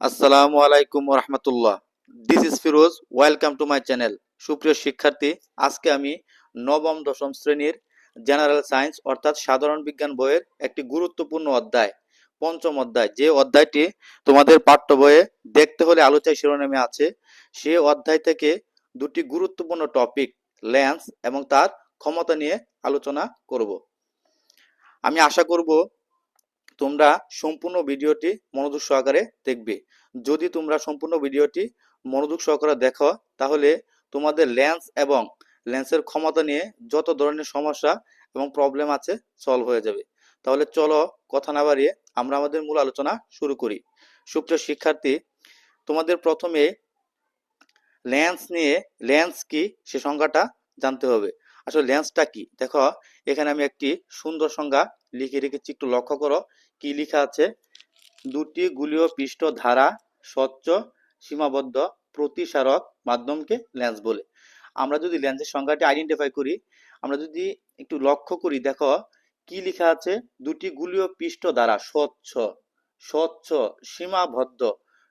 আসসালামু আলাইকুম রহমতুল্লাহ this is Firoz welcome to my channel সুপ্রিয় শিক্ষার্থী, আজকে আমি নবম, দশম শ্রেণির জেনারেল সায়েন্স অর্থাৎ সাধারণ বিজ্ঞান বইয়ের একটি গুরুত্বপূর্ণ অধ্যায়, পঞ্চম অধ্যায়। যে অধ্যায়টি তোমাদের পাঠ্য বইয়ে দেখতে হলে আলোচনায় শিরোনামে আছে, সে অধ্যায় থেকে দুটি গুরুত্বপূর্ণ টপিক ল্যান্স এবং তার ক্ষমতা নিয়ে আলোচনা করব। আমি আশা করব তোমরা সম্পূর্ণ ভিডিওটি মনোযোগ সহকারে দেখবে। যদি তোমরা সম্পূর্ণ ভিডিওটি মনোযোগ সহকারে দেখো, তাহলে তোমাদের লেন্স এবং লেন্সের ক্ষমতা নিয়ে যত ধরনের সমস্যা এবং প্রবলেম আছে সলভ হয়ে যাবে। তাহলে চলো কথা না বাড়িয়ে আমরা আমাদের মূল আলোচনা শুরু করি। সুপ্রিয় শিক্ষার্থী, তোমাদের প্রথমে লেন্স নিয়ে লেন্স কি, সে সংজ্ঞাটা জানতে হবে। আসলে লেন্সটা কি? দেখো, এখানে আমি একটি সুন্দর সংজ্ঞা লিখে রেখেছি, একটু লক্ষ্য করো। কি লেখা আছে? দুটি গুলীয় পৃষ্ঠ ধারা স্বচ্ছ, সীমাবদ্ধ, প্রতিসারক মাধ্যমকে লেন্স বলে। আমরা যদি লেন্সের সংজ্ঞাটি আইডেন্টিফাই করি, আমরা যদি একটু লক্ষ্য করি, দেখো, কি লেখা আছে? দুটি গুলীয় পৃষ্ঠ দ্বারা স্বচ্ছ স্বচ্ছ, সীমাবদ্ধ।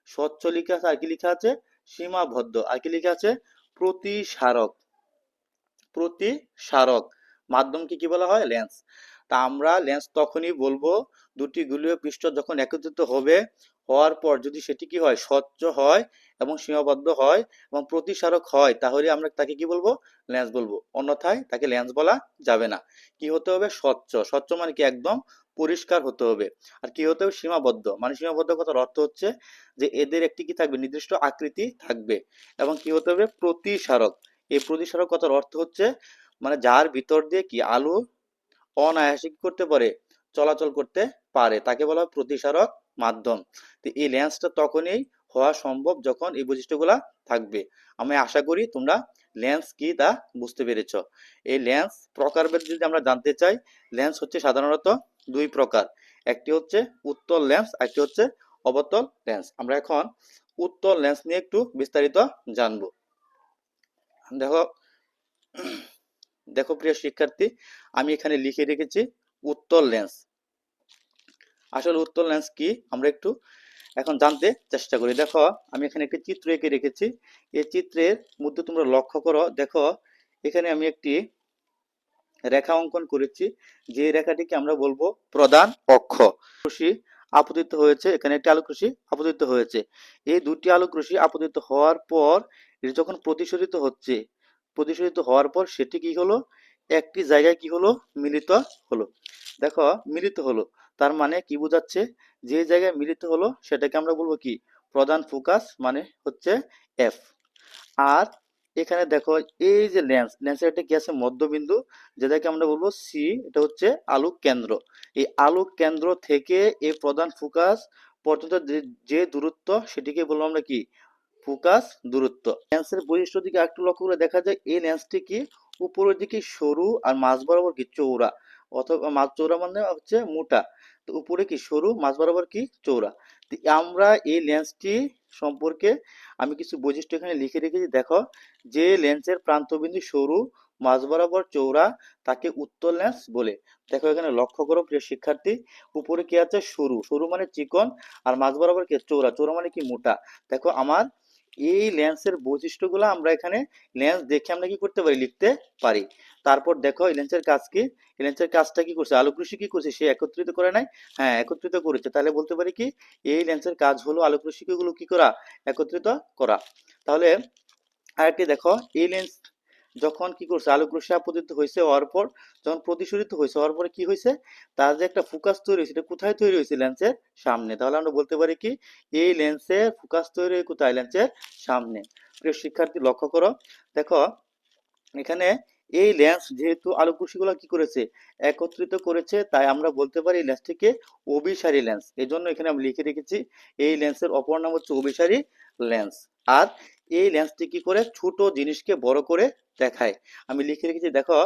স্বচ্ছ লেখা আছে, আর কি লেখা আছে? সীমাবদ্ধ। আর কি লেখা আছে? প্রতিসারক। প্রতিসারক মাধ্যমকে কি বলা হয়? লেন্স তা আমরা লেন্স তখনই বলব, দুটি গুলীয় পৃষ্ঠ যখন একত্রিত হবে, হওয়ার পর যদি সেটি কি হয়, স্বচ্ছ হয় এবং সীমাবদ্ধ হয় এবং প্রতিসারক হয়, তাহলে আমরা তাকে কি বলব? লেন্স বলব। অন্যথায় তাকে লেন্স বলা যাবে না। কি হতে হবে? স্বচ্ছ। স্বচ্ছ মানে কি? একদম পরিষ্কার হতে হবে। আর কি হতে হবে? সীমাবদ্ধ। মানে সীমাবদ্ধ কথার অর্থ হচ্ছে যে এদের একটি কি থাকবে? নির্দিষ্ট আকৃতি থাকবে। এবং কি হতে হবে? প্রতিসারক। এই প্রতিসারক কথার অর্থ হচ্ছে মানে যার ভিতর দিয়ে কি আলো অনায়াসে কি করতে পারে, চলাচল করতে পারে। তাকে বলা হয় প্রতিসারক মাধ্যম। তো এই লেন্সটা তখনই হওয়া সম্ভব যখন এই বৈশিষ্ট্যগুলা থাকবে। আমি আশা করি তোমরা লেন্স কি তা বুঝতে পেরেছ। এই লেন্স প্রকারভেদ যদি আমরা জানতে চাই লেন্স হচ্ছে সাধারণত দুই প্রকার। একটি হচ্ছে উত্তল লেন্স একটি হচ্ছে অবতল লেন্স আমরা এখন উত্তল লেন্স নিয়ে একটু বিস্তারিত জানব। দেখো দেখো প্রিয় শিক্ষার্থী, আমি এখানে লিখে রেখেছি উত্তল লেন্স আসলে উত্তল লেন্স কি? আমরা একটু এখন জানতে চেষ্টা করি। দেখো, আমি এখানে একটি চিত্র এঁকে রেখেছি। এই চিত্রের মধ্যে তোমরা লক্ষ্য করো, দেখো, এখানে আমি একটি রেখা অঙ্কন করেছি। যে রেখাটিকে আমরা বলব প্রধান অক্ষ। রশ্মি আপতিত হয়েছে, এখানে একটি আলোক রশ্মি আপতিত হয়েছে। এই দুটি আলোক রশ্মি আপতিত হওয়ার পর, এটি যখন প্রতিসরিত হচ্ছে প্রতিসরিত হওয়ার পর সেটি কি হলো? একটি জায়গায় কি হলো? মিলিত হলো। দেখো, মিলিত হলো। তার মানে কি বোঝাচ্ছে? যে জায়গায় মিলিত হলো, সেটাকে আমরা বলব কি? প্রধান ফোকাস মানে হচ্ছে এফ আর এখানে দেখো, এই যে লেন্স লেন্সের একটা কি আছে? মধ্যবিন্দু, যেটাকে আমরা বলব সি এটা হচ্ছে আলোক কেন্দ্র। এই আলোক কেন্দ্র থেকে এই প্রধান ফোকাস পর্যন্ত যে দূরত্ব, সেটিকে বলব আমরা কি? ফোকাস, দূরত্ব। লেন্সের বৈশিষ্ট্য দিকে একটু লক্ষ্য করে দেখা যায়, এই লেন্সটি কি উপরের দিকে সরু আর মাঝ বরাবর কি চৌড়া অথবা মাছ চৌড়া মানে হচ্ছে মোটা। তো উপরে কি সরু, মাঝ বরাবর কি চৌড়া তো আমরা এই লেন্সটি সম্পর্কে আমি কিছু বৈশিষ্ট্য এখানে লিখে রেখেছি। দেখো, যে লেন্সের প্রান্তবিন্দু সরু, মাঝ বরাবর চৌড়া তাকে উত্তল লেন্স বলে। দেখো এখানে লক্ষ্য করো, প্রিয় শিক্ষার্থী, উপরে কি আছে? সরু। সরু মানে চিকন আর মাঝ বরাবর কি চৌড়া চৌড়া মানে কি মোটা? দেখো, আমার এই লেন্সের বৈশিষ্ট্যগুলো আমরা এখানে লেন্স দেখে আমরা কি করতে পারি, লিখতে পারি। তারপর দেখো, এই লেন্সের কাজ কি? লেন্সের কাজটা কি করছে? আলোক কি করছে? সে একত্রিত করে নাই হ্যাঁ একত্রিত করেছে। তাহলে বলতে পারি কি? এই লেন্সের কাজ হলো আলোক কি করা? একত্রিত করা। তাহলে আরেকটি দেখো, এই লেন্স যখন কি করছে? আলোক রশ্মি আপতিত হয়েছে, হওয়ার পর যখন প্রতিসরিত হয়েছে, হওয়ার পরে কি হয়েছে? তার যে একটা ফোকাস তৈরি হয়েছে, এটা কোথায় তৈরি হয়েছে? লেন্সের সামনে। তাহলে আমরা বলতে পারি কি? এই লেন্সের ফোকাস তৈরি হয় কোথায়? লেন্সের সামনে। প্রিয় শিক্ষার্থী, লক্ষ্য করো। দেখো, এখানে এই লেন্স যেহেতু আলোক রশ্মিগুলো কি করেছে? একত্রিত করেছে, তাই আমরা বলতে পারি এই লেন্সটিকে অভিসারী লেন্স। এই জন্য এখানে আমি লিখে রেখেছি, এই লেন্সের অপর নাম হচ্ছে অভিসারী লেন্স। আর এই লেন্সটি কি করে ছোট জিনিসকে বড় করে দেখায়? আমি লিখে রেখেছি, দেখো,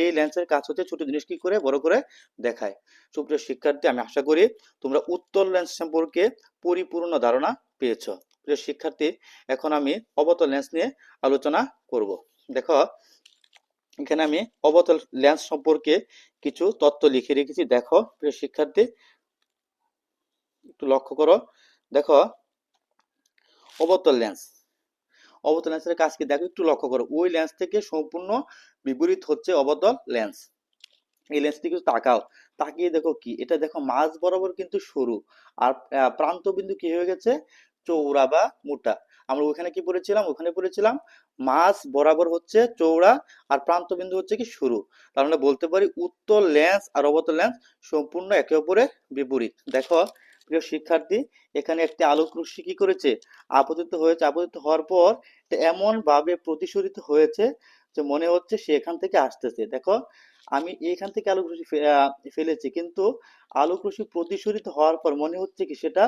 এই লেন্সের কাজ হচ্ছে ছোট জিনিস কি করে বড় করে দেখায়। সুপ্রিয় শিক্ষার্থী, আমি আশা করি তোমরা উত্তল লেন্স সম্পর্কে পরিপূর্ণ ধারণা পেয়েছ। প্রিয় শিক্ষার্থী, এখন আমি অবতল লেন্স নিয়ে আলোচনা করব। দেখো, এখানে আমি অবতল লেন্স সম্পর্কে কিছু তথ্য লিখে রেখেছি। দেখো, প্রিয় শিক্ষার্থী, একটু লক্ষ্য করো। দেখো, অবতল লেন্স অবতল লেন্সের কাজ কি দেখো, একটু লক্ষ্য করো। ওই লেন্স থেকে সম্পূর্ণ বিপরীত হচ্ছে অবতল লেন্স এই লেন্সটি কিন্তু তাকাও। তাকিয়ে দেখো কি, এটা দেখো মাঝ বরাবর কিন্তু সরু। আর প্রান্ত বিন্দু কি হয়ে গেছে? চৌড়া বা মোটা। আমরা ওখানে কি পড়েছিলাম? ওখানে পড়েছিলাম মাঝ বরাবর হচ্ছে চৌড়া আর প্রান্ত বিন্দু হচ্ছে কি সরু। তার মানে বলতে পারি উত্তর লেন্স আর অবতল লেন্স সম্পূর্ণ একে অপরের বিপরীত। দেখো প্রিয় শিক্ষার্থী, এখানে একটি আলোক রশ্মি কি করেছে? আপতিত হয়েছে। আপতিত হওয়ার পর এমন ভাবে প্রতিসরিত হয়েছে যে মনে হচ্ছে সে এখান থেকে আসতেছে। দেখো, আমি এখান থেকে আলোক রশ্মি ফেলেছি, কিন্তু আলোক রশ্মি প্রতিসরিত হওয়ার পর মনে হচ্ছে কি সেটা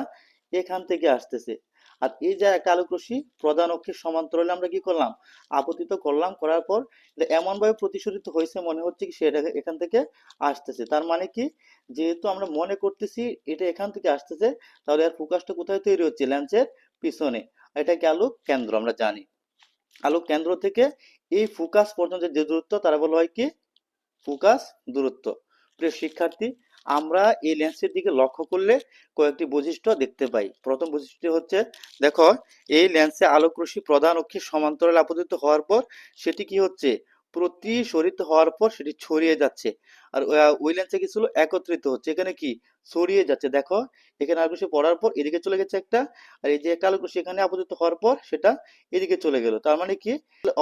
এখান থেকে আসতেছে। আর এই যে একটা আলোক প্রধান অক্ষের সমান্তরালে আমরা কি করলাম? আপতিত করলাম, করার পর এটা এমন ভাবে প্রতিসরিত হয়েছে মনে হচ্ছে কি সেটা এখান থেকে আসতেছে। তার মানে কি? যেহেতু আমরা মনে করতেছি এটা এখান থেকে আসতেছে, তাহলে আর ফোকাসটা কোথায় তৈরি হচ্ছে? ল্যান্সের পিছনে। এটা কি আলোক কেন্দ্র আমরা জানি। আলোক কেন্দ্র থেকে এই ফোকাস পর্যন্ত যে দূরত্ব, তারা বলা হয় কি? ফোকাস দূরত্ব। প্রিয় শিক্ষার্থী আমরা এই লেন্সের দিকে লক্ষ্য করলে কয়েকটি বৈশিষ্ট্য দেখতে পাই। প্রথম বৈশিষ্ট্য হচ্ছে, দেখো, এই লেন্সে আলোক রশ্মি প্রধান অক্ষের সমান্তরাল আপতিত হওয়ার পর সেটি কি হচ্ছে? প্রতি প্রতিসরিত হওয়ার পর সেটি ছড়িয়ে যাচ্ছে। আর ওই লেন্সে কি ছিল? একত্রিত হচ্ছে। এখানে কি? ছড়িয়ে যাচ্ছে। দেখো, এখানে আলোক রশ্মি পড়ার পর এদিকে চলে গেছে একটা, আর এই যে একটা আলোক রশ্মি এখানে আপতিত হওয়ার পর সেটা এদিকে চলে গেল। তার মানে কি?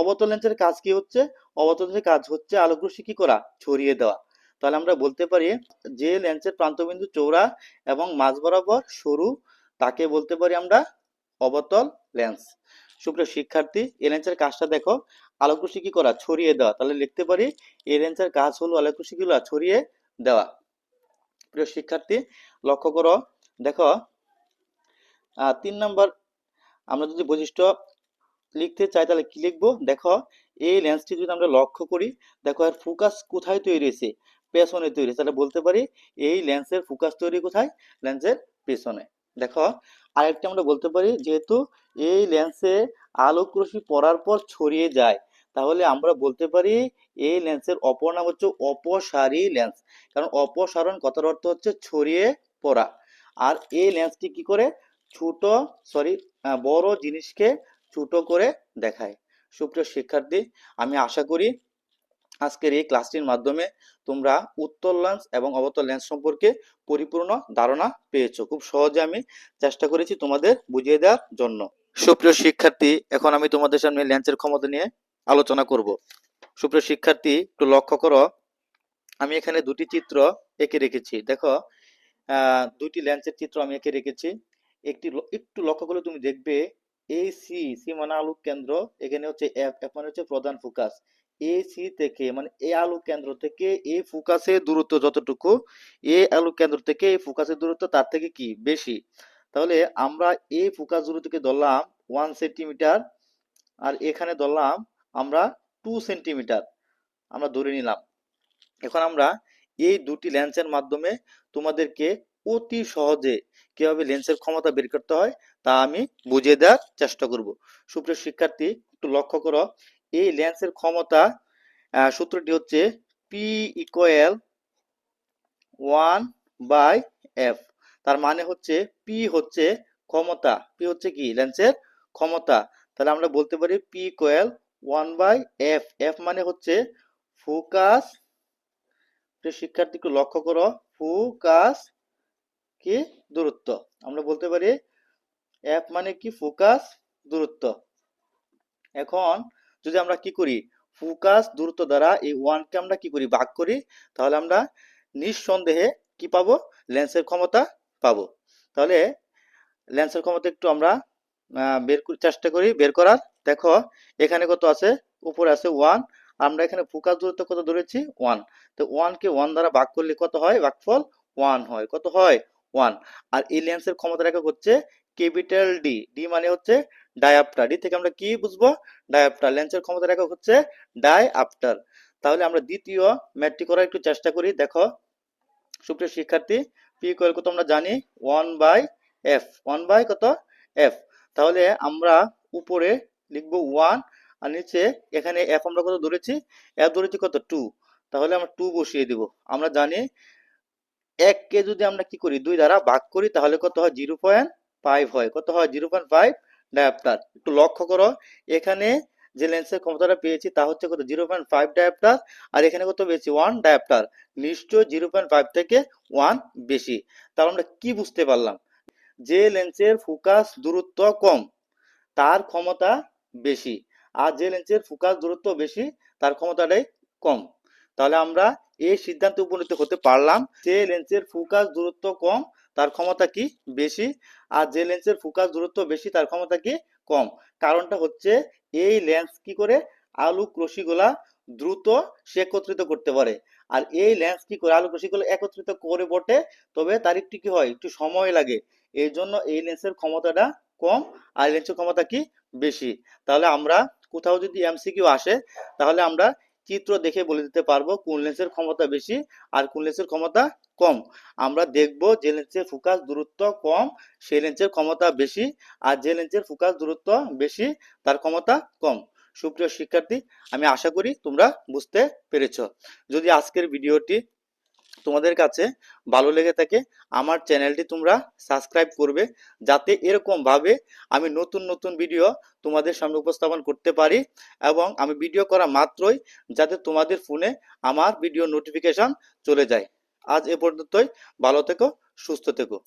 অবতল লেন্সের কাজ কি হচ্ছে? অবতল লেন্সের কাজ হচ্ছে আলোক রশ্মি কি করা? ছড়িয়ে দেওয়া। তাহলে আমরা বলতে পারি যে লেন্সের প্রান্তবিন্দু চৌড়া এবং মাঝ বরাবর সরু, তাকে বলতে পারি আমরা অবতল লেন্স সুপ্রিয় শিক্ষার্থী, এই লেন্সের কাজটা দেখো আলোক রশ্মি কি করা, ছড়িয়ে দেওয়া। তাহলে লিখতে পারি, এই লেন্সের কাজ হলো আলোক রশ্মি গুলো ছড়িয়ে দেওয়া। প্রিয় শিক্ষার্থী, লক্ষ্য করো, দেখো তিন নম্বর, আমরা যদি বৈশিষ্ট্য লিখতে চাই, তাহলে কি লিখব? দেখো, এই লেন্সটি যদি আমরা লক্ষ্য করি, দেখো, এর ফোকাস কোথায় তৈরি হয়েছে? পেছনে তৈরি তাহলে বলতে পারি এই লেন্সের ফোকাস তৈরি কোথায়? লেন্সের পেছনে। দেখো, আরেকটা আমরা বলতে পারি, যেহেতু এই লেন্সে আলোক রশ্মি পড়ার পর ছড়িয়ে যায়, তাহলে আমরা বলতে পারি এই লেন্সের অপর নাম হচ্ছে অপসারী লেন্স। কারণ অপসারণ কথার অর্থ হচ্ছে ছড়িয়ে পড়া। আর এই লেন্সটি কি করে? ছোট, সরি বড় জিনিসকে ছোট করে দেখায়। সুপ্রিয় শিক্ষার্থী, আমি আশা করি আজকের এই ক্লাসটির মাধ্যমে তোমরা উত্তল লেন্স এবং অবতল লেন্স সম্পর্কে পরিপূর্ণ ধারণা পেয়েছ। খুব সহজে আমি চেষ্টা করেছি তোমাদের বুঝিয়ে দেওয়ার জন্য। সুপ্রিয় শিক্ষার্থী, এখন আমি তোমাদের সামনে লেন্সের ক্ষমতা নিয়ে আলোচনা করব। সুপ্রিয় শিক্ষার্থী, একটু লক্ষ্য করো, আমি এখানে দুটি চিত্র এঁকে রেখেছি। দেখো দুটি লেন্সের চিত্র আমি এঁকে রেখেছি। একটি একটু লক্ষ্য করলে তুমি দেখবে এই সি সি মানে আলোক কেন্দ্র, এখানে হচ্ছে এফ এফ মানে হচ্ছে প্রধান ফোকাস এ সি থেকে মানে এই আলোক কেন্দ্র থেকে এই ফোকাসের দূরত্ব যতটুকু এই আলোক কেন্দ্র থেকে এই ফোকাসের দূরত্ব তার থেকে কি? বেশি। তাহলে আমরা এই ফোকাস দূরত্বকে ধরলাম ওয়ান সেন্টিমিটার আর এখানে ধরলাম আমরা টু সেন্টিমিটার আমরা ধরে নিলাম। এখন আমরা এই দুটি লেন্সের মাধ্যমে তোমাদেরকে অতি সহজে কীভাবে লেন্সের ক্ষমতা বের করতে হয় তা আমি বুঝিয়ে দেওয়ার চেষ্টা করব। সুপ্রিয় শিক্ষার্থী, একটু লক্ষ্য করো এই লেন্সের ক্ষমতা সূত্রটি হচ্ছে P equal one by F তার মানে হচ্ছে পি হচ্ছে ক্ষমতা। পি হচ্ছে কি? লেন্সের ক্ষমতা। তাহলে আমরা বলতে পারি P equal one by F F মানে হচ্ছে ফোকাস প্রিয় শিক্ষার্থী লক্ষ্য করো। ফোকাস কি? দূরত্ব। আমরা বলতে পারি এফ মানে কি? ফোকাস দূরত্ব। এখন যদি আমরা কি করি? ফোকাস দূরত্ব দ্বারা এই ওয়ানকে আমরা কি করি? ভাগ করি, তাহলে আমরা নিঃসন্দেহে কি পাবো? লেন্সের ক্ষমতা পাবো। তাহলে লেন্সের ক্ষমতা একটু আমরা বের চেষ্টা করি বের করার। দেখো, এখানে কত আছে? উপরে আছে ওয়ান আমরা এখানে ফোকাস দূরত্ব কত ধরেছি? ওয়ান তো ওয়ানকে ওয়ান দ্বারা ভাগ করলে কত হয়? ভাগফল ওয়ান হয়। কত হয়? ওয়ান আর এই লেন্সের ক্ষমতা রেখা হচ্ছে ক্যাপিটাল ডি ডি মানে হচ্ছে ডায়াপ্টার ডি থেকে আমরা কি বুঝব? ডায়াপ্টার লেন্সের ক্ষমতা রেখা হচ্ছে ডায়াপ্টার তাহলে আমরা দ্বিতীয় ম্যাটটি করার একটু চেষ্টা করি। দেখো, সুপ্রিয় শিক্ষার্থী পি কোয়েল কত আমরা জানি? One by F one by কত? এফ তাহলে আমরা উপরে লিখব ওয়ান আর নিচে এখানে এফ আমরা কত ধরেছি? এফ ধরেছি কত? টু তাহলে আমরা টু বসিয়ে দিব। আমরা জানি এক কে যদি আমরা কি করি? দুই দ্বারা ভাগ করি, তাহলে কত হয়? জিরো পয়েন্ট ফাইভ হয়। কত হয়? জিরো পয়েন্ট ফাইভ ডায়াপ্টার একটু লক্ষ্য করো, এখানে যে লেন্সের ক্ষমতাটা পেয়েছি তা হচ্ছে কত? জিরো পয়েন্ট ফাইভ ডায়াপ্টার আর এখানে কত পেয়েছি? ওয়ান ডায়াপ্টার নিশ্চয় জিরো পয়েন্ট ফাইভ থেকে ওয়ান বেশি। তাহলে আমরা কি বুঝতে পারলাম? যে লেন্সের ফোকাস দূরত্ব কম, তার ক্ষমতা বেশি। আর যে লেন্সের ফোকাস দূরত্ব বেশি, তার ক্ষমতাটাই কম। তাহলে আমরা এই সিদ্ধান্তে উপনীত হতে পারলাম যে লেন্সের ফোকাস দূরত্ব কম, তার ক্ষমতা কি বেশি? আর যে লেন্সের ফোকাস দূরত্ব বেশি, তার ক্ষমতা কি কম? কারণটা হচ্ছে এই লেন্স কি করে? আলোক রশ্মিগুলা দ্রুত সে একত্রিত করতে পারে। আর এই লেন্স কি করে? আলোক রশ্মিগুলো একত্রিত করে বটে, তবে তার একটু কি হয়? একটু সময় লাগে। এই জন্য এই লেন্সের ক্ষমতাটা কম আর লেন্সের ক্ষমতা কি বেশি? তাহলে আমরা কোথাও যদি এমসিকিউ আসে, তাহলে আমরা চিত্র দেখে বলে দিতে পারব, কোন লেন্সের ক্ষমতা বেশি আর কোন লেন্সের ক্ষমতা কম। আমরা দেখব যে লেন্সের ফোকাস দূরত্ব কম, সেই লেন্সের ক্ষমতা বেশি আর যে লেন্সের ফোকাস দূরত্ব বেশি, তার ক্ষমতা কম। সুপ্রিয় শিক্ষার্থী, আমি আশা করি তোমরা বুঝতে পেরেছ। যদি আজকের ভিডিওটি তোমাদের কাছে ভালো লেগে থাকে, আমার চ্যানেলটি তোমরা সাবস্ক্রাইব করবে যাতে এরকমভাবে আমি নতুন নতুন ভিডিও তোমাদের সামনে উপস্থাপন করতে পারি এবং আমি ভিডিও করা মাত্রই যাতে তোমাদের ফোনে আমার ভিডিও নোটিফিকেশন চলে যায়। আজ এ পর্যন্তই, ভালো থেকো, সুস্থ থেকো।